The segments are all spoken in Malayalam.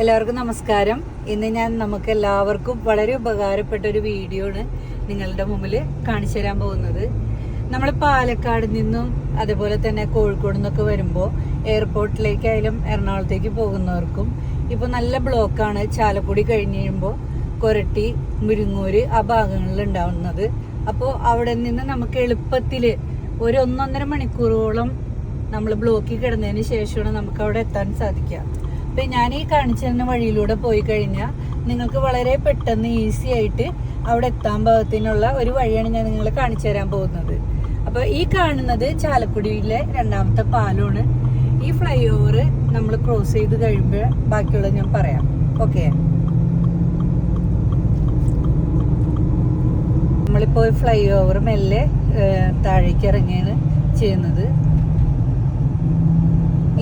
എല്ലാവർക്കും നമസ്കാരം. ഇന്ന് ഞാൻ നമുക്ക് എല്ലാവർക്കും വളരെ ഉപകാരപ്പെട്ട ഒരു വീഡിയോ ആണ് നിങ്ങളുടെ മുമ്പിൽ കാണിച്ചു തരാൻ പോകുന്നത്. നമ്മൾ പാലക്കാട് നിന്നും അതുപോലെ തന്നെ കോഴിക്കോട് നിന്നൊക്കെ വരുമ്പോൾ എയർപോർട്ടിലേക്കായാലും എറണാകുളത്തേക്ക് പോകുന്നവർക്കും ഇപ്പോൾ നല്ല ബ്ലോക്കാണ്. ചാലക്കുടി കഴിഞ്ഞ് കഴിയുമ്പോൾ കൊരട്ടി മുരിങ്ങൂര് ആ ഭാഗങ്ങളിൽ ഉണ്ടാവുന്നത്. അപ്പോൾ അവിടെ നിന്ന് നമുക്ക് എളുപ്പത്തിൽ ഒരു ഒന്നൊന്നര മണിക്കൂറോളം നമ്മൾ ബ്ലോക്കിൽ കിടന്നതിന് ശേഷമാണ് നമുക്ക് അവിടെ എത്താൻ സാധിക്കുക. അപ്പൊ ഞാൻ ഈ കാണിച്ചു തരുന്ന വഴിയിലൂടെ പോയി കഴിഞ്ഞാൽ നിങ്ങൾക്ക് വളരെ പെട്ടെന്ന് ഈസി ആയിട്ട് അവിടെ എത്താൻ പാകത്തിനുള്ള ഒരു വഴിയാണ് ഞാൻ നിങ്ങളെ കാണിച്ചു തരാൻ പോകുന്നത്. അപ്പോൾ ഈ കാണുന്നത് ചാലക്കുടിയിലെ രണ്ടാമത്തെ പാലമാണ്. ഈ ഫ്ലൈ ഓവർ നമ്മൾ ക്രോസ് ചെയ്ത് കഴിയുമ്പോൾ ബാക്കിയുള്ളത് ഞാൻ പറയാം. ഓക്കെ. നമ്മളിപ്പോൾ ഫ്ലൈ ഓവർ മെല്ലെ താഴേക്ക് ഇറങ്ങിയാണ് ചെയ്യുന്നത്.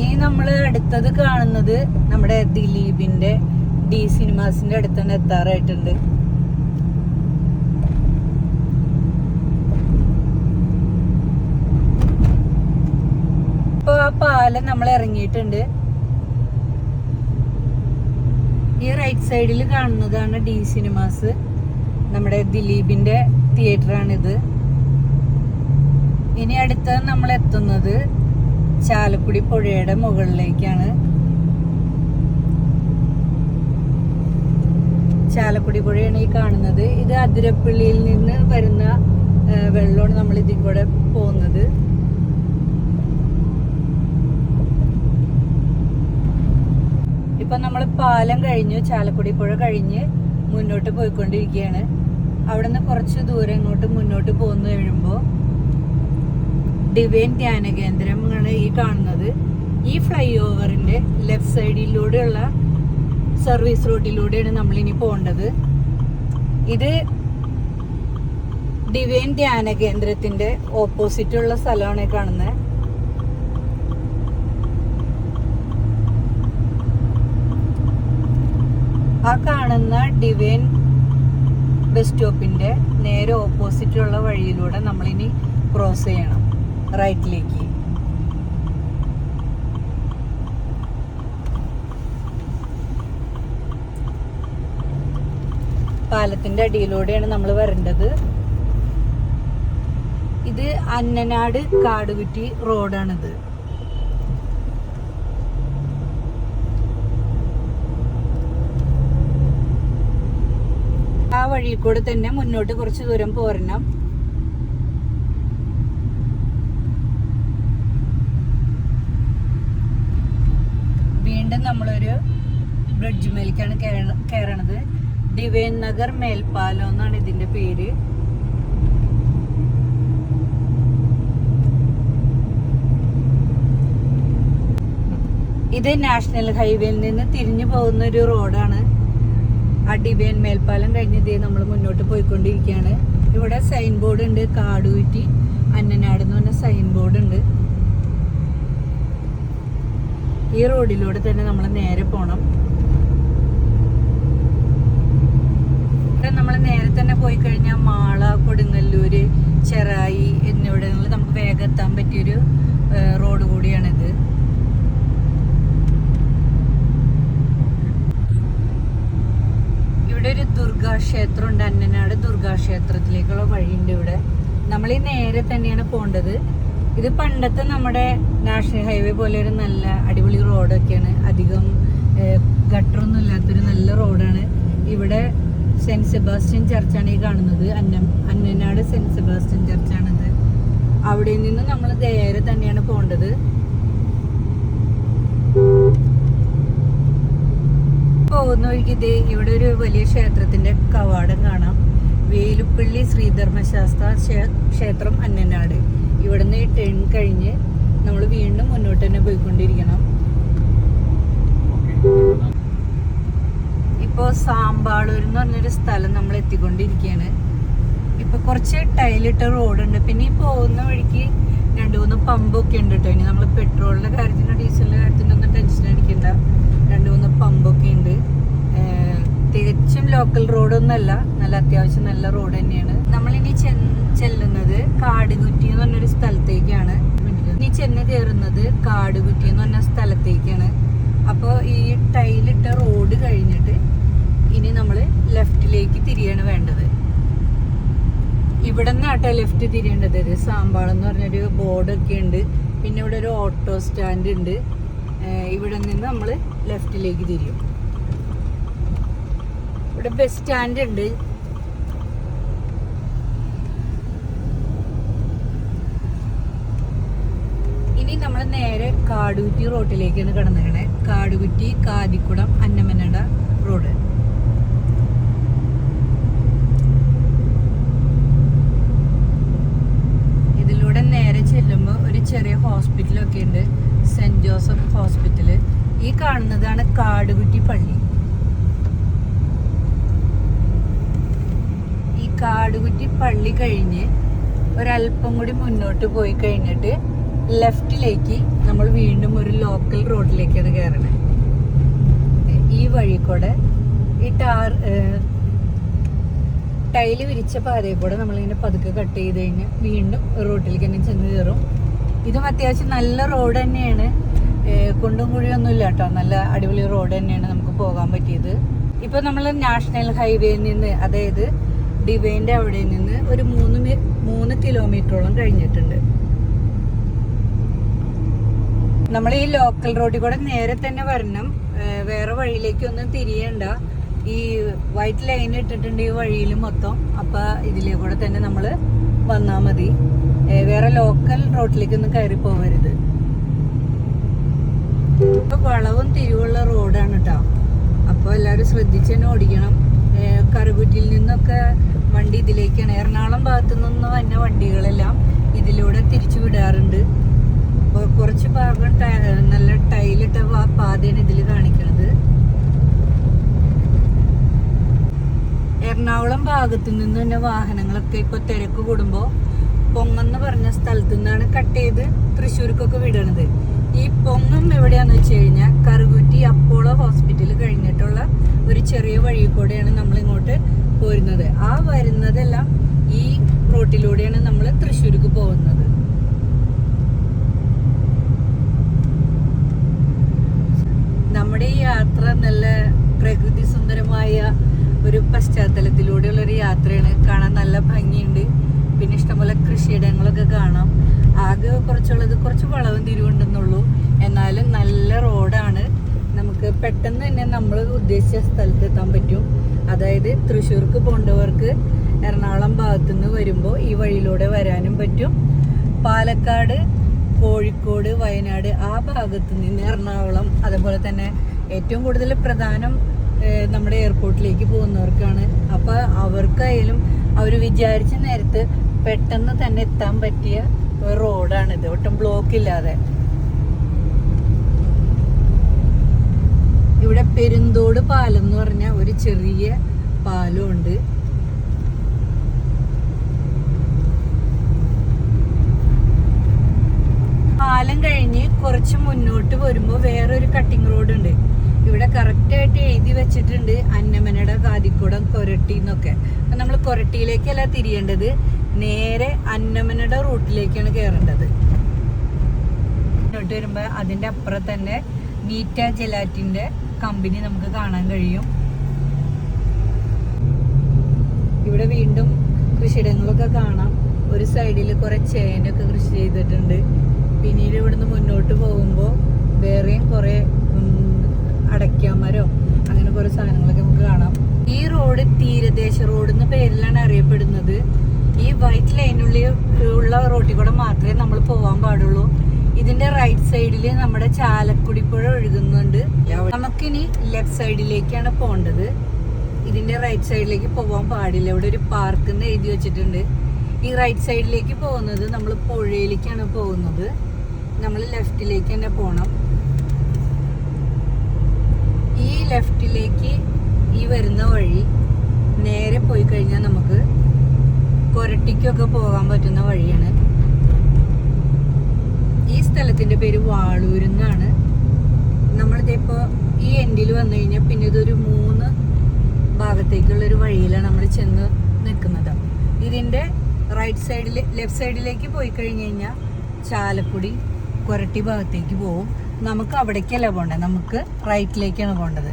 ഇനി നമ്മൾ അടുത്തത് കാണുന്നത് നമ്മുടെ ദിലീപിന്റെ ഡി സിനിമാസിന്റെ അടുത്ത് തന്നെ എത്താറായിട്ടുണ്ട്. ഇപ്പൊ ആ പാലം നമ്മൾ ഇറങ്ങിയിട്ടുണ്ട്. ഈ റൈറ്റ് സൈഡിൽ കാണുന്നതാണ് ഡി സിനിമാസ്. നമ്മുടെ ദിലീപിന്റെ തിയേറ്റർ ആണിത്. ഇനി അടുത്ത നമ്മൾ എത്തുന്നത് ചാലക്കുടി പുഴയുടെ മുകളിലേക്കാണ്. ചാലക്കുടി പുഴയാണ് ഈ കാണുന്നത്. ഇത് അതിരപ്പള്ളിയിൽ നിന്ന് വരുന്ന വെള്ളമാണ് നമ്മൾ ഇതിൽ കൂടെ പോകുന്നത്. ഇപ്പൊ നമ്മൾ പാലം കഴിഞ്ഞു ചാലക്കുടി പുഴ കഴിഞ്ഞ് മുന്നോട്ട് പോയിക്കൊണ്ടിരിക്കുകയാണ്. അവിടെ നിന്ന് കുറച്ച് ദൂരം ഇങ്ങോട്ട് മുന്നോട്ട് പോന്നു കഴിയുമ്പോൾ ഡിവൈൻ ധ്യാന കേന്ദ്രമാണ് ഈ കാണുന്നത്. ഈ ഫ്ലൈ ഓവറിന്റെ ലെഫ്റ്റ് സൈഡിലൂടെയുള്ള സർവീസ് റോഡിലൂടെയാണ് നമ്മൾ ഇനി പോകേണ്ടത്. ഇത് ഡിവൈൻ ധ്യാന കേന്ദ്രത്തിന്റെ ഓപ്പോസിറ്റ് ഉള്ള സ്ഥലമാണ് കാണുന്നത്. ആ കാണുന്ന ഡിവൈൻ ബസ് സ്റ്റോപ്പിന്റെ നേരെ ഓപ്പോസിറ്റ് ഉള്ള വഴിയിലൂടെ നമ്മളിനി ക്രോസ് ചെയ്യണം. റൈറ്റിലേക്ക്. പാലത്തിന്റെ അടിയിലൂടെയാണ് നമ്മൾ വരേണ്ടത്. ഇത് അന്നനാട് കാടുകുറ്റി റോഡാണിത്. ആ വഴി കൂടെ തന്നെ മുന്നോട്ട് കുറച്ച് ദൂരം പോരണം. വീണ്ടും നമ്മളൊരു ബ്രിഡ്ജ് മേലേക്കാണ് കയറ- കയറണത് ഡിവൈൻ നഗർ മേൽപ്പാലം എന്നാണ് ഇതിന്റെ പേര്. ഇത് നാഷണൽ ഹൈവേയിൽ നിന്ന് തിരിഞ്ഞു പോകുന്ന ഒരു റോഡാണ്. ആ ഡിവൈൻ മേൽപ്പാലം കഴിഞ്ഞത് നമ്മൾ മുന്നോട്ട് പോയിക്കൊണ്ടിരിക്കുകയാണ്. ഇവിടെ സൈൻ ബോർഡ് ഉണ്ട് കാടുകുറ്റി അന്നനാട് എന്ന് പറഞ്ഞ സൈൻ ബോർഡ് ഉണ്ട്. ഈ റോഡിലൂടെ തന്നെ നമ്മൾ നേരെ പോണം. നമ്മൾ നേരെ തന്നെ പോയി കഴിഞ്ഞാൽ മാള കൊടുങ്ങല്ലൂര് ചെറായി എന്നിവിടങ്ങളിൽ നമുക്ക് വേഗം എത്താൻ പറ്റിയൊരു റോഡ് കൂടിയാണിത്. ഇവിടെ ഒരു ദുർഗാക്ഷേത്രം ഉണ്ട് അന്നനാട് ദുർഗാക്ഷേത്രത്തിലേക്കുള്ള വഴിയുണ്ട് ഇവിടെ. നമ്മൾ ഈ നേരെ തന്നെയാണ് പോകേണ്ടത് ഇത് പണ്ടത്തെ നമ്മുടെ നാഷണൽ ഹൈവേ പോലെ ഒരു നല്ല അടിപൊളി റോഡൊക്കെയാണ്. അധികം ഗട്ടറൊന്നും ഇല്ലാത്തൊരു നല്ല റോഡാണ്. ഇവിടെ സെന്റ് സെബാസ്റ്റ്യൻ ചർച്ചാണ് ഈ കാണുന്നത്. അന്നം അന്നനാട് സെന്റ് സെബാസ്റ്റ്യൻ ചർച്ചാണിത്. അവിടെ നിന്ന് നമ്മൾ നേരെ തന്നെയാണ് പോകേണ്ടത്. പോകുന്ന വഴിക്ക് ഇതേ ഇവിടെ ഒരു വലിയ ക്ഷേത്രത്തിന്റെ കവാടം കാണാം. വേലുപ്പള്ളി ശ്രീധർമ്മശാസ്ത്ര ക്ഷേത്രം അന്നനാട്. ഇവിടുന്ന് ടേൺ കഴിഞ്ഞ് നമ്മൾ വീണ്ടും മുന്നോട്ട് തന്നെ പോയിക്കൊണ്ടിരിക്കണം. ഇപ്പോൾ സാമ്പാളൂർ എന്ന് പറഞ്ഞൊരു സ്ഥലം നമ്മൾ എത്തിക്കൊണ്ടിരിക്കുകയാണ് ഇപ്പോൾ കുറച്ച് ടൈലിട്ട റോഡുണ്ട്. പിന്നെ ഈ പോകുന്ന വഴിക്ക് രണ്ട് മൂന്ന് പമ്പൊക്കെ ഉണ്ട് കേട്ടോ. ഇനി നമ്മൾ പെട്രോളിന്റെ കാര്യത്തിനോ ഡീസലിന്റെ കാര്യത്തിനോ ഒന്നും ടെൻഷൻ അടിക്കണ്ട. രണ്ട് മൂന്ന് പമ്പൊക്കെ ഉണ്ട്. തികച്ചും ലോക്കൽ റോഡൊന്നല്ല നല്ല അത്യാവശ്യം നല്ല റോഡ് തന്നെയാണ്. നമ്മളിനി ചെല്ലുന്നത് കാടുകുറ്റി എന്ന് പറഞ്ഞൊരു സ്ഥലത്തേക്കാണ്. ഇനി ചെന്ന് കയറുന്നത് കാടുകുറ്റി എന്ന് പറഞ്ഞ സ്ഥലത്തേക്കാണ്. അപ്പോൾ ഈ ടൈലിട്ട റോഡ് കഴിഞ്ഞിട്ട് ഇനി നമ്മൾ ലെഫ്റ്റിലേക്ക് തിരിയാണ് വേണ്ടത്. ഇവിടെ നിന്നാട്ടോ ലെഫ്റ്റ് തിരിയേണ്ടത് ഇത് സാമ്പാളം എന്ന് പറഞ്ഞൊരു ബോർഡൊക്കെ ഉണ്ട്. പിന്നെ ഇവിടെ ഒരു ഓട്ടോ സ്റ്റാൻഡ് ഉണ്ട്. ഇവിടെ നിന്ന് നമ്മൾ ലെഫ്റ്റിലേക്ക് തിരിയും. ഇവിടെ ബസ് സ്റ്റാൻഡ് ഉണ്ട്. ഇനി നമ്മൾ നേരെ കാടുകുറ്റി റോട്ടിലേക്കാണ് കടന്നിരിക്കണേ. കാടുകുറ്റി കാതിക്കുടം അന്നമനട റോഡ്. ഇതിലൂടെ നേരെ ചെല്ലുമ്പോൾ ഒരു ചെറിയ ഹോസ്പിറ്റലൊക്കെ ഉണ്ട്. സെന്റ് ജോസഫ് ഹോസ്പിറ്റൽ ഈ കാണുന്നതാണ് കാടുകുറ്റി പള്ളി ഈ കാടുകുറ്റി പള്ളി കഴിഞ്ഞ് ഒരല്പം കൂടി മുന്നോട്ട് പോയി കഴിഞ്ഞിട്ട് ലെഫ്റ്റിലേക്ക് നമ്മൾ വീണ്ടും ഒരു ലോക്കൽ റോഡിലേക്കാണ് കയറണത് ഈ വഴി കൂടെ ഈ ടാർ ടൈൽ വിരിച്ച പാതയിൽ കൂടെ നമ്മളിങ്ങനെ പതുക്കെ കട്ട് ചെയ്ത് കഴിഞ്ഞ് വീണ്ടും റോട്ടിലേക്ക് തന്നെ ചെന്ന് കയറും. ഇതും അത്യാവശ്യം നല്ല റോഡ് തന്നെയാണ്. കുണ്ടും കുഴിയൊന്നും ഇല്ല കേട്ടോ. നല്ല അടിപൊളി റോഡ് തന്നെയാണ് നമുക്ക് പോകാൻ പറ്റിയത്. ഇപ്പോൾ നമ്മൾ നാഷണൽ ഹൈവേയിൽ നിന്ന് അതായത് ഡിവൈന്റെ അവിടെ നിന്ന് ഒരു മൂന്ന് മൂന്ന് കിലോമീറ്ററോളം കഴിഞ്ഞിട്ടുണ്ട്. നമ്മൾ ഈ ലോക്കൽ റോഡിൽ കൂടെ നേരെ തന്നെ വരണം. വേറെ വേറെ വഴിയിലേക്കൊന്നും തിരിയണ്ട. ഈ വൈറ്റ് ലൈൻ ഇട്ടിട്ടുണ്ട് ഈ വഴിയിൽ മൊത്തം. അപ്പൊ ഇതിലേ കൂടെ തന്നെ നമ്മൾ വന്നാൽ മതി. വേറെ ലോക്കൽ റോഡിലേക്കൊന്നും കയറി പോകരുത് ഇപ്പൊ വളവും തിരിവുള്ള റോഡാണ് കേട്ടോ അപ്പോൾ എല്ലാവരും ശ്രദ്ധിച്ച് തന്നെ ഓടിക്കണം. ഏഹ് കറുകുറ്റിയിൽ നിന്നൊക്കെ വണ്ടി ഇതിലേക്കാണ്. എറണാകുളം ഭാഗത്തു നിന്ന് വന്ന വണ്ടികളെല്ലാം ഇതിലൂടെ തിരിച്ചു വിടാറുണ്ട്. കുറച്ച് ഭാഗം നല്ല ടൈലിട്ട പാതയാണ് ഇതിൽ കാണിക്കുന്നത് എറണാകുളം ഭാഗത്തു നിന്ന് തന്നെ വാഹനങ്ങളൊക്കെ ഇപ്പൊ തിരക്ക് കൂടുമ്പോ പൊങ്ങെന്ന് പറഞ്ഞ സ്ഥലത്തു നിന്നാണ് കട്ട് ചെയ്ത് തൃശ്ശൂർക്കൊക്കെ വിടണത്. ഈ പൊങ്ങം എവിടെയാന്ന് വെച്ച് കഴിഞ്ഞാൽ കറുകുറ്റി അപ്പോളോ ഹോസ്പിറ്റൽ കഴിഞ്ഞിട്ടുള്ള ഒരു ചെറിയ വഴി കൂടെയാണ് നമ്മൾ ഇങ്ങോട്ട് പോരുന്നത്. ആ വരുന്നതെല്ലാം ഈ റോട്ടിലൂടെയാണ് നമ്മൾ തൃശ്ശൂർക്ക് പോകുന്നത്. നമ്മുടെ ഈ യാത്ര നല്ല പ്രകൃതി സുന്ദരമായ ഒരു പശ്ചാത്തലത്തിലൂടെയുള്ള ഒരു യാത്രയാണ്. കാണാൻ നല്ല ഭംഗിയുണ്ട്. പിന്നെ ഇഷ്ടംപോലെ കൃഷിയിടങ്ങളൊക്കെ കാണാം. ആകെ കുറച്ചുള്ളത് കുറച്ച് വളവും തിരിവുണ്ടെന്നുള്ളൂ എന്നാലും നല്ല റോഡാണ്. നമുക്ക് പെട്ടെന്ന് തന്നെ നമ്മൾ ഉദ്ദേശിച്ച സ്ഥലത്ത് എത്താൻ പറ്റും. അതായത് തൃശ്ശൂർക്ക് പോണ്ടവർക്ക് എറണാകുളം ഭാഗത്തു നിന്ന് വരുമ്പോൾ ഈ വഴിയിലൂടെ വരാനും പറ്റും. പാലക്കാട് കോഴിക്കോട് വയനാട് ആ ഭാഗത്ത് നിന്ന് എറണാകുളം അതുപോലെ തന്നെ ഏറ്റവും കൂടുതൽ പ്രധാനം നമ്മുടെ എയർപോർട്ടിലേക്ക് പോകുന്നവർക്കാണ്. അപ്പോൾ അവർക്കായാലും അവർ വിചാരിച്ച നേരത്ത് പെട്ടെന്ന് തന്നെ എത്താൻ പറ്റിയ ഒരു റോഡാണിത് ഒട്ടും ബ്ലോക്ക് ഇല്ലാതെ. ഇവിടെ പെരുന്തോട് പാലം എന്ന് പറഞ്ഞ ഒരു ചെറിയ പാലം ഉണ്ട് പാലം കഴിഞ്ഞ് കുറച്ച് മുന്നോട്ട് വരുമ്പോൾ വേറൊരു ഉണ്ട് ഇവിടെ കറക്റ്റ് ആയിട്ട് എഴുതി വെച്ചിട്ടുണ്ട് അന്നമനയുടെ കാതിക്കുടം കൊരട്ടി എന്നൊക്കെ. നമ്മൾ കൊരട്ടിയിലേക്കല്ല തിരിയേണ്ടത്. നേരെ അന്നമനയുടെ റൂട്ടിലേക്കാണ് കയറേണ്ടത് മുന്നോട്ട് വരുമ്പോൾ അതിന്റെ അപ്പുറം തന്നെ നീറ്റ ജെലാറ്റിന്റെ കമ്പനി നമുക്ക് കാണാൻ കഴിയും. ഇവിടെ വീണ്ടും കൃഷിയിടങ്ങളൊക്കെ കാണാം. ഒരു സൈഡിൽ കുറെ ചേനൊക്കെ കൃഷി ചെയ്തിട്ടുണ്ട്. പിന്നീട് ഇവിടുന്ന് മുന്നോട്ട് പോകുമ്പോൾ വേറെയും കുറെ അടയ്ക്കാമരോ? അങ്ങനെ കുറെ സാധനങ്ങളൊക്കെ നമുക്ക് കാണാം. ഈ റോഡ് തീരദേശ റോഡ് എന്ന പേരിലാണ് അറിയപ്പെടുന്നത്. ഈ വൈറ്റ് ലൈനുള്ളിൽ ഉള്ള റോട്ടിൽ കൂടെ മാത്രമേ നമ്മൾ പോകാൻ പാടുള്ളൂ. ഇതിന്റെ റൈറ്റ് സൈഡിൽ നമ്മുടെ ചാലക്കുടി പുഴ ഒഴുകുന്നുണ്ട്. നമുക്കിനി ലെഫ്റ്റ് സൈഡിലേക്കാണ് പോകേണ്ടത്. ഇതിന്റെ റൈറ്റ് സൈഡിലേക്ക് പോകാൻ പാടില്ല. ഇവിടെ ഒരു പാർക്ക് എന്ന് എഴുതി വെച്ചിട്ടുണ്ട്. ഈ റൈറ്റ് സൈഡിലേക്ക് പോകുന്നത് നമ്മൾ പുഴയിലേക്കാണ് പോകുന്നത്. നമ്മൾ ലെഫ്റ്റിലേക്ക് തന്നെ പോകണം ഈ ലെഫ്റ്റിലേക്ക് ഈ വരുന്ന വഴി നേരെ പോയി കഴിഞ്ഞാൽ നമുക്ക് കൊരട്ടിക്കൊക്കെ പോകാൻ പറ്റുന്ന വഴിയാണ്. ഈ സ്ഥലത്തിന്റെ പേര് വാളൂരെന്നാണ് നമ്മളിതിപ്പോൾ ഈ എൻഡിൽ വന്നു കഴിഞ്ഞാൽ പിന്നെ ഇതൊരു മൂന്ന് ഭാഗത്തേക്കുള്ളൊരു വഴിയിലാണ് നമ്മൾ ചെന്ന് നിൽക്കുന്നത് ഇതിന്റെ റൈറ്റ് സൈഡിൽ ലെഫ്റ്റ് സൈഡിലേക്ക് പോയി കഴിഞ്ഞ് കഴിഞ്ഞാൽ ചാലക്കുടി കൊരട്ടി ഭാഗത്തേക്ക് പോവും. നമുക്ക് അവിടേക്കല്ല പോണ്ടേ? നമുക്ക് റൈറ്റിലേക്കാണ് പോണ്ടത്.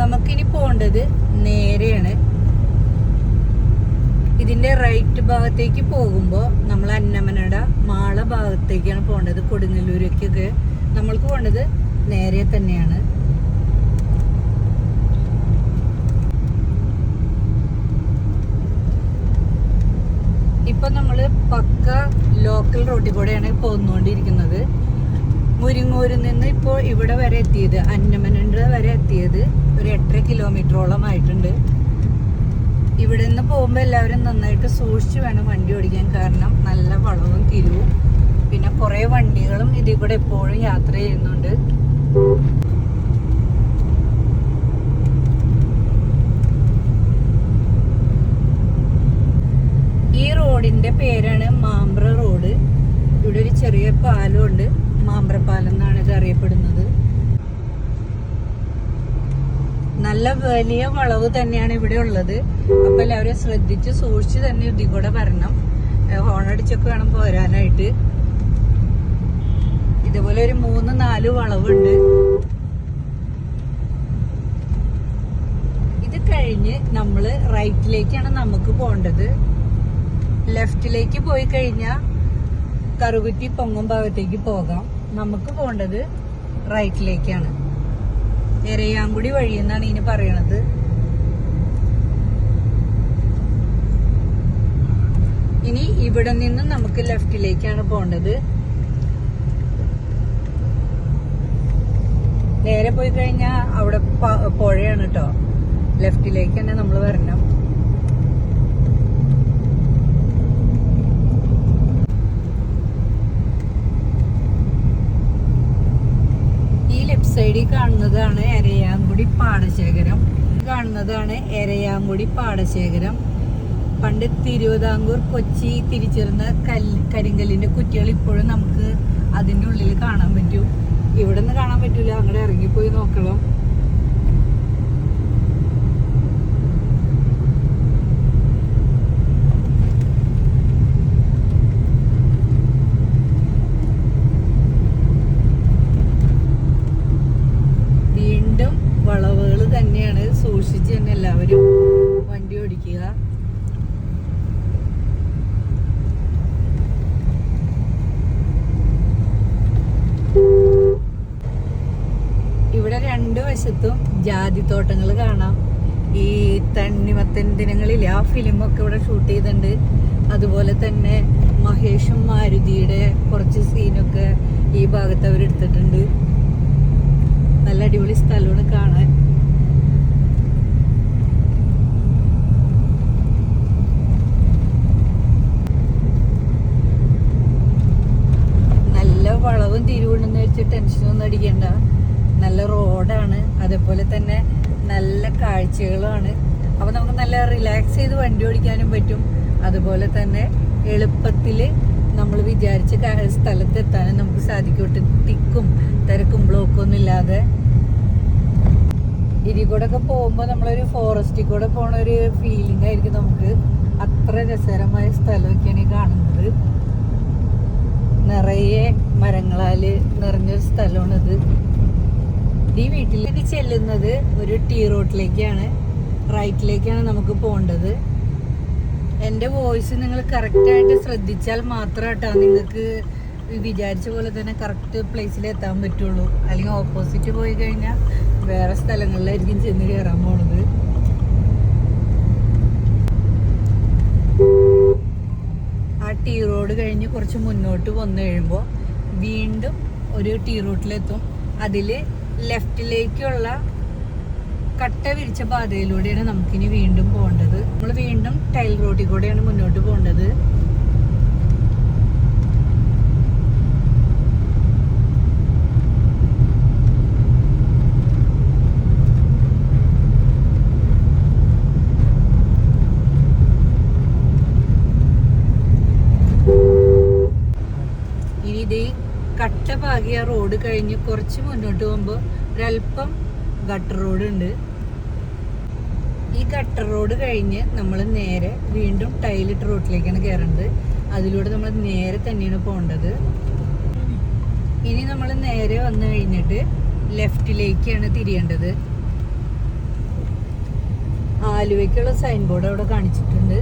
നമുക്കിനി പോണ്ടത് നേരെയാണ്. ഇതിന്റെ റൈറ്റ് ഭാഗത്തേക്ക് പോകുമ്പോൾ നമ്മൾ അന്നമനട മാള ഭാഗത്തേക്കാണ് പോണ്ടത്. കൊടുങ്ങല്ലൂരേക്കൊക്കെ. നമ്മൾക്ക് പോണ്ടത് നേരെ തന്നെയാണ്. ഇപ്പൊ നമ്മൾ പക്ക ലോക്കൽ റോഡിൽ കൂടെയാണ് പോന്നുകൊണ്ടിരിക്കുന്നത്. മുരിങ്ങൂരിൽ നിന്ന് ഇപ്പോൾ ഇവിടെ വരെ എത്തിയത് അന്നമനണ്ട വരെ എത്തിയത് ഒരു എട്ടര കിലോമീറ്ററോളം ആയിട്ടുണ്ട്. ഇവിടെ നിന്ന് പോകുമ്പോൾ എല്ലാവരും നന്നായിട്ട് സൂക്ഷിച്ച് വേണം വണ്ടി ഓടിക്കാൻ. കാരണം നല്ല വളവും തിരിവും. പിന്നെ കുറേ വണ്ടികളും ഇതിൽ കൂടെ എപ്പോഴും യാത്ര ചെയ്യുന്നുണ്ട്. റോഡിന്റെ പേരാണ് മാമ്പ്ര റോഡ്. ഇവിടെ ഒരു ചെറിയ പാലമുണ്ട്. മാമ്പ്രപ്പാലം എന്നാണ് ഇത് അറിയപ്പെടുന്നത്. നല്ല വലിയ വളവ് തന്നെയാണ് ഇവിടെ ഉള്ളത്. അപ്പൊ എല്ലാവരും ശ്രദ്ധിച്ച് സൂക്ഷിച്ച് തന്നെ ഇതിൽ കൂടെ വരണം. ഹോണടിച്ചൊക്കെ വേണം പോരാനായിട്ട്. ഇതുപോലെ ഒരു മൂന്ന് നാല് വളവുണ്ട്. ഇത് കഴിഞ്ഞ് നമ്മൾ റൈറ്റിലേക്കാണ് നമുക്ക് പോകേണ്ടത്. ലെഫ്റ്റിലേക്ക് പോയി കഴിഞ്ഞാൽ കറുകുറ്റി പൊങ്ങും ഭാഗത്തേക്ക് പോകാം. നമുക്ക് പോകേണ്ടത് റൈറ്റിലേക്കാണ്. എരയാങ്കുടി വഴി എന്നാണ് ഇനി പറയണത്. ഇനി ഇവിടെ നിന്ന് നമുക്ക് ലെഫ്റ്റിലേക്കാണ് പോകേണ്ടത് നേരെ പോയി കഴിഞ്ഞാൽ അവിടെ പുഴയാണ് കേട്ടോ ലെഫ്റ്റിലേക്ക് തന്നെ നമ്മൾ വരണം ഈ ലെഫ്റ്റ് സൈഡിൽ കാണുന്നതാണ് എരയാങ്കുടി പാടശേഖരം. കാണുന്നതാണ് എരയാങ്കുടി പാടശേഖരം. പണ്ട് തിരുവിതാംകൂർ കൊച്ചി തിരിച്ചിരുന്ന കല്ല് കരിങ്കല്ലിന്റെ കുറ്റികൾ ഇപ്പോഴും നമുക്ക് അതിന്റെ ഉള്ളിൽ കാണാൻ പറ്റും. ഇവിടെ നിന്ന് കാണാൻ പറ്റില്ല അങ്ങോട്ട് ഇറങ്ങിപ്പോയി നോക്കണം വീണ്ടും വളവുകൾ തന്നെയാണ് സൂക്ഷിച്ച് തന്നെ എല്ലാവരും വണ്ടി ഓടിക്കുക ഇവിടെ രണ്ടു വശത്തും ജാതിത്തോട്ടങ്ങൾ കാണാം. ഈ തണ്ണിമത്തൻ ദിനങ്ങളിൽ ആ ഫിലിമൊക്കെ ഇവിടെ ഷൂട്ട് ചെയ്തിട്ടുണ്ട്. അതുപോലെ തന്നെ മഹേഷും മാരുതിയുടെ കുറച്ച് സീനൊക്കെ ഈ ഭാഗത്ത് അവർ എടുത്തിട്ടുണ്ട്. നല്ല അടിപൊളി സ്ഥലമാണ് കാണാൻ. നല്ല വളവും തിരിവുണ്ടെന്ന് വെച്ച് ടെൻഷനൊന്നും അടിക്കണ്ട നല്ല റോഡാണ് അതേപോലെ തന്നെ നല്ല അപ്പോൾ അപ്പൊ നമുക്ക് നല്ല റിലാക്സ് ചെയ്ത് വണ്ടി ഓടിക്കാനും പറ്റും. അതുപോലെ തന്നെ എളുപ്പത്തിൽ നമ്മൾ വിചാരിച്ച സ്ഥലത്തെത്താനും നമുക്ക് സാധിക്കും. ഒട്ടും തിക്കും തിരക്കും ബ്ലോക്കും ഒന്നും ഇല്ലാതെ. ഇരി കൂടെ ഒക്കെ പോകുമ്പോൾ നമ്മളൊരു ഫോറസ്റ്റിൽ കൂടെ പോണ ഒരു ഫീലിംഗ് ആയിരിക്കും നമുക്ക്. അത്ര രസകരമായ സ്ഥലമൊക്കെയാണ് ഈ കാണുന്നത്. നിറയെ മരങ്ങളാൽ നിറഞ്ഞൊരു സ്ഥലമാണിത്. ഈ വീട്ടിലേക്ക് ചെല്ലുന്നത് ഒരു ടീ റോഡിലേക്കാണ് റൈറ്റിലേക്കാണ് നമുക്ക് പോകേണ്ടത്. എന്റെ വോയിസ് നിങ്ങൾ കറക്റ്റായിട്ട് ശ്രദ്ധിച്ചാൽ മാത്രം കേട്ടോ നിങ്ങൾക്ക് വിചാരിച്ച പോലെ തന്നെ കറക്റ്റ് പ്ലേസിൽ എത്താൻ പറ്റുള്ളൂ. അല്ലെങ്കിൽ ഓപ്പോസിറ്റ് പോയി കഴിഞ്ഞാൽ വേറെ സ്ഥലങ്ങളിലായിരിക്കും ചെന്ന് കയറാൻ പോണത്. ആ ടീ റോഡ് കഴിഞ്ഞ് കുറച്ച് മുന്നോട്ട് വന്നു കഴിയുമ്പോൾ വീണ്ടും ഒരു ടീ റോട്ടിലെത്തും. അതിൽ ലെഫ്റ്റിലേക്കുള്ള കട്ട വിരിച്ച പാതയിലൂടെയാണ് നമുക്കിനി വീണ്ടും പോകേണ്ടത്. നമ്മൾ വീണ്ടും ടൈൽ റോഡിൽ കൂടെയാണ് മുന്നോട്ട് പോകേണ്ടത് ഇനി ഇത് കട്ട പാകിയ റോഡ് കഴിഞ്ഞ് കുറച്ച് മുന്നോട്ട് പോകുമ്പോൾ ഒരല്പം ഗട്ടർ റോഡ് ഉണ്ട്. ഈ ഗട്ടർ റോഡ് കഴിഞ്ഞ് നമ്മൾ നേരെ വീണ്ടും ടൈലിട്ട് റോഡിലേക്കാണ് കയറേണ്ടത് അതിലൂടെ നമ്മൾ നേരെ തന്നെയാണ് പോകേണ്ടത് ഇനി നമ്മൾ നേരെ വന്നു കഴിഞ്ഞിട്ട് ലെഫ്റ്റിലേക്കാണ് തിരിയേണ്ടത്. ആലുവയ്ക്കുള്ള സൈൻ ബോർഡ് അവിടെ കാണിച്ചിട്ടുണ്ട്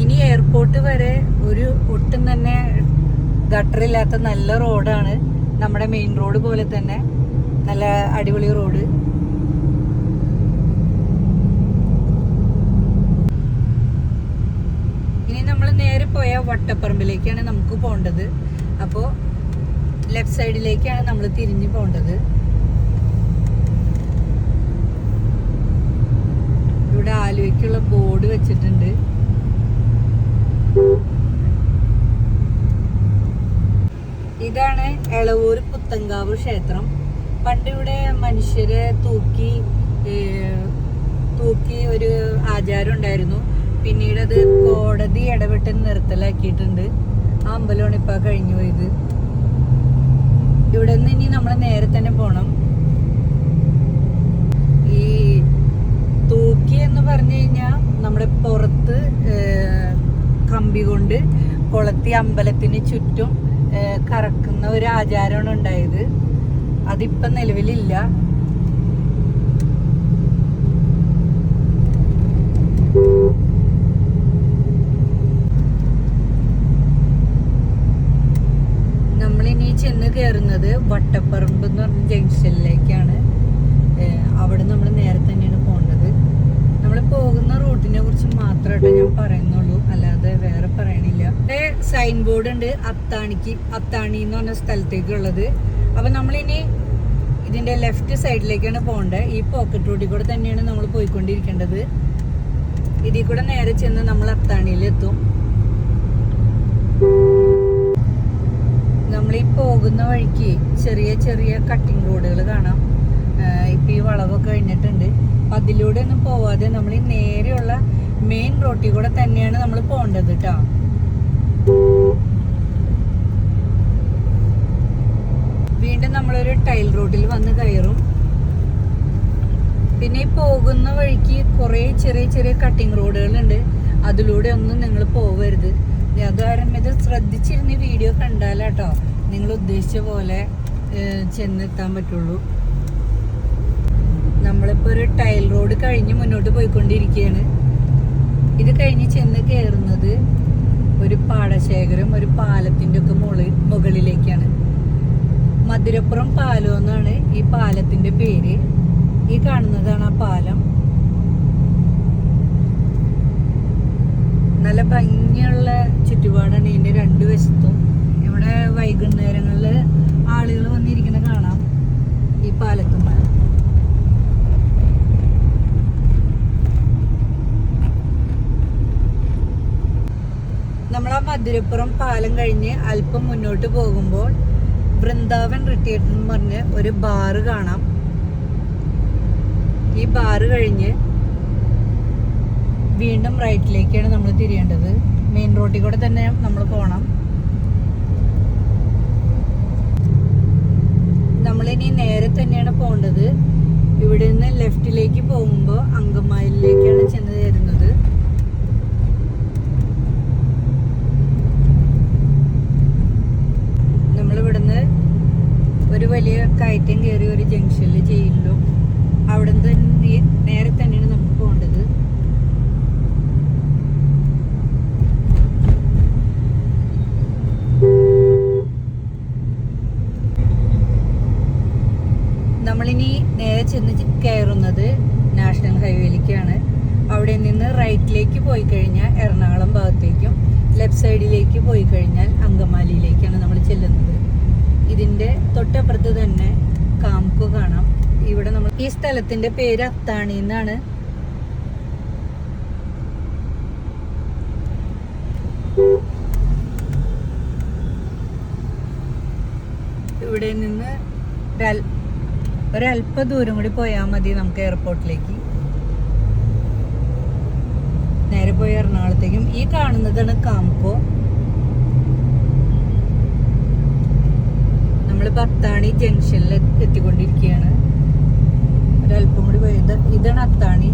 ഇനി എയർപോർട്ട് വരെ ഒരു ഒട്ടും തന്നെ ഗട്ടറില്ലാത്ത നല്ല റോഡാണ്. നമ്മുടെ മെയിൻ റോഡ് പോലെ തന്നെ. നല്ല അടിപൊളി റോഡ്. ഇനി നമ്മൾ നേരെ പോയ വട്ടപ്പറമ്പിലേക്കാണ് നമുക്ക് പോകേണ്ടത് അപ്പോൾ ലെഫ്റ്റ് സൈഡിലേക്കാണ് നമ്മൾ തിരിഞ്ഞു പോകേണ്ടത് ഇവിടെ ആലുവയ്ക്കുള്ള ബോർഡ് വെച്ചിട്ടുണ്ട്. ഇതാണ് എളവൂർ പുത്തങ്കാവ് ക്ഷേത്രം. പണ്ട് ഇവിടെ മനുഷ്യരെ തൂക്കി തൂക്കി ഒരു ആചാരം ഉണ്ടായിരുന്നു. പിന്നീട് അത് കോടതി ഇടപെട്ട് നിർത്തലാക്കിയിട്ടുണ്ട്. ആ അമ്പലമാണ് ഇപ്പൊ കഴിഞ്ഞു പോയത്. ഇവിടെ നിന്ന് ഇനി നമ്മൾ നേരെ തന്നെ പോണം. ഈ തൂക്കി എന്ന് പറഞ്ഞു കഴിഞ്ഞാൽ നമ്മുടെ പുറത്ത് കമ്പി കൊണ്ട് കൊളത്തി അമ്പലത്തിന് ചുറ്റും കറക്കുന്ന ഒരു ആചാരമാണ് ഉണ്ടായത്. അതിപ്പം നിലവിലില്ല. നമ്മളിനി ചെന്ന് കയറുന്നത് വട്ടപ്പറമ്പ് എന്ന് പറഞ്ഞ ജംഗ്ഷനിലേക്കാണ്. അവിടെ നമ്മൾ നേരെ തന്നെയാണ് പോകേണ്ടത്. നമ്മൾ പോകുന്ന റൂട്ടിനെ കുറിച്ച് മാത്രമായിട്ട് ഞാൻ പറയുന്നുള്ളൂ. അല്ലാതെ വേറെ പറയണില്ല. സൈൻ ബോർഡ് ഉണ്ട് അത്താണിക്ക് അത്താണി എന്ന് പറഞ്ഞ സ്ഥലത്തേക്കുള്ളത്. അപ്പം നമ്മളിനി ഇതിന്റെ ലെഫ്റ്റ് സൈഡിലേക്കാണ് പോകേണ്ടത് ഈ പോക്കറ്റ് റോഡിൽ കൂടെ തന്നെയാണ് നമ്മൾ പോയിക്കൊണ്ടിരിക്കേണ്ടത്. ഇതിൽ കൂടെ നേരെ ചെന്ന് നമ്മൾ അത്താണിയിലെത്തും നമ്മൾ ഈ പോകുന്ന വഴിക്ക് ചെറിയ ചെറിയ കട്ടിംഗ് റോഡുകൾ കാണാം. ഇപ്പം ഈ വളവൊക്കെ കഴിഞ്ഞിട്ടുണ്ട്. അപ്പം അതിലൂടെ ഒന്നും പോവാതെ നമ്മൾ ഈ നേരെയുള്ള മെയിൻ റോട്ടിൽ കൂടെ തന്നെയാണ് നമ്മൾ പോകേണ്ടത് കേട്ടോ വീണ്ടും നമ്മളൊരു ടൈൽ റോഡിൽ വന്ന് കയറും. പിന്നെ പോകുന്ന വഴിക്ക് കുറേ ചെറിയ ചെറിയ കട്ടിംഗ് റോഡുകളുണ്ട് അതിലൂടെ ഒന്നും നിങ്ങൾ പോവരുത്. അത് ഇത് ശ്രദ്ധിച്ചിരുന്ന് വീഡിയോ കണ്ടാലാട്ടോ. നിങ്ങൾ ഉദ്ദേശിച്ച പോലെ ചെന്നെത്താൻ പറ്റുള്ളൂ. നമ്മളിപ്പോ ഒരു ടൈൽ റോഡ് കഴിഞ്ഞ് മുന്നോട്ട് പോയിക്കൊണ്ടിരിക്കുകയാണ്. ഇത് കഴിഞ്ഞ് ചെന്ന് കയറുന്നത് ഒരു പാടശേഖരം ഒരു പാലത്തിന്റെ ഒക്കെ മുകളിൽ മുകളിലേക്കാണ്. മധുരപ്പുറം പാലം എന്നാണ് ഈ പാലത്തിന്റെ പേര്. ഈ കാണുന്നതാണ് ആ പാലം. നല്ല ഭംഗിയുള്ള ചുറ്റുപാടാണ് ഇതിന്റെ രണ്ട് വശത്തും. ഇവിടെ വൈകുന്നേരങ്ങളിൽ ആളുകൾ വന്നിരിക്കുന്ന കാണാം ഈ പാലത്തുമ്മ നമ്മൾ പാലം കഴിഞ്ഞ് അല്പം മുന്നോട്ട് പോകുമ്പോൾ വൃന്ദാവൻ റിട്ടയർഡ് എന്ന് പറഞ്ഞ് ഒരു ബാറ് കാണാം. ഈ ബാറ് കഴിഞ്ഞ് വീണ്ടും റൈറ്റിലേക്കാണ് നമ്മൾ തിരിയേണ്ടത്. മെയിൻ റോഡിൽ കൂടെ തന്നെ നമ്മൾ പോകണം നമ്മളിനി നേരെ തന്നെയാണ് പോകേണ്ടത്. ഇവിടെ നിന്ന് ലെഫ്റ്റിലേക്ക് പോകുമ്പോൾ അങ്കമാലിലേക്കാണ് ചെന്ന് ചേരുന്നത് നമ്മളിവിടുന്ന് ഒരു വലിയ കയറ്റം കയറി ഒരു ജംഗ്ഷനിൽ ജയിലിലും. അവിടെ നിന്ന് നേരെ തന്നെയാണ് നമുക്ക് പോകേണ്ടത് നമ്മളിനി നേരെ ചെന്ന് ചെ- കയറുന്നത് നാഷണൽ ഹൈവേയിലേക്കാണ് അവിടെ നിന്ന് റൈറ്റിലേക്ക് പോയി കഴിഞ്ഞാൽ എറണാകുളം ഭാഗത്തേക്കും ലെഫ്റ്റ് സൈഡിലേക്ക് പോയി കഴിഞ്ഞാൽ അങ്കമാലിയിലേക്കാണ് നമ്മൾ ചെല്ലുന്നത് ഇതിന്റെ തൊട്ടപ്പുറത്ത് തന്നെ കാംകോ കാണാം ഇവിടെ നമ്മൾ ഈ സ്ഥലത്തിന്റെ പേര് അത്താണി എന്നാണ്. ഇവിടെ നിന്ന് ഒരല്പ ദൂരം കൂടി പോയാൽ മതി നമുക്ക് എയർപോർട്ടിലേക്ക്. നേരെ പോയി എറണാകുളത്തേക്കും. ഈ കാണുന്നതാണ് കാംകോ. നമ്മൾ പത്താണി ജംഗ്ഷനിൽ എത്തിക്കൊണ്ടിരിക്കുകയാണ്. ഒരല്പം കൂടി പോയി ഇത് ഇതാണ് അത്താണി.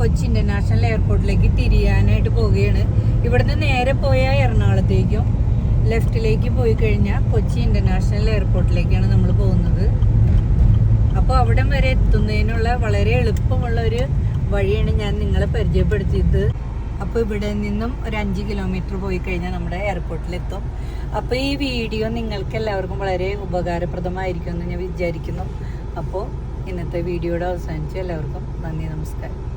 കൊച്ചി ഇന്റർനാഷണൽ എയർപോർട്ടിലേക്ക് തിരിയാനായിട്ട് പോവുകയാണ്. ഇവിടുന്ന് നേരെ പോയാൽ എറണാകുളത്തേക്കും ലെഫ്റ്റിലേക്ക് പോയി കഴിഞ്ഞാൽ കൊച്ചി ഇന്റർനാഷണൽ എയർപോർട്ടിലേക്കാണ് നമ്മൾ പോകുന്നത്. അപ്പോൾ അവിടം വരെ എത്തുന്നതിനുള്ള വളരെ എളുപ്പമുള്ള ഒരു വഴിയാണ് ഞാൻ നിങ്ങളെ പരിചയപ്പെടുത്തിയത്. അപ്പോൾ ഇവിടെ നിന്നും ഒരു അഞ്ച് കിലോമീറ്റർ പോയി കഴിഞ്ഞാൽ നമ്മുടെ എയർപോർട്ടിലെത്തും അപ്പോൾ ഈ വീഡിയോ നിങ്ങൾക്ക് എല്ലാവർക്കും വളരെ ഉപകാരപ്രദമായിരിക്കുമെന്ന് ഞാൻ വിചാരിക്കുന്നു. അപ്പോൾ ഇന്നത്തെ വീഡിയോയുടെ അവസാനിച്ച് എല്ലാവർക്കും നന്ദി നമസ്കാരം.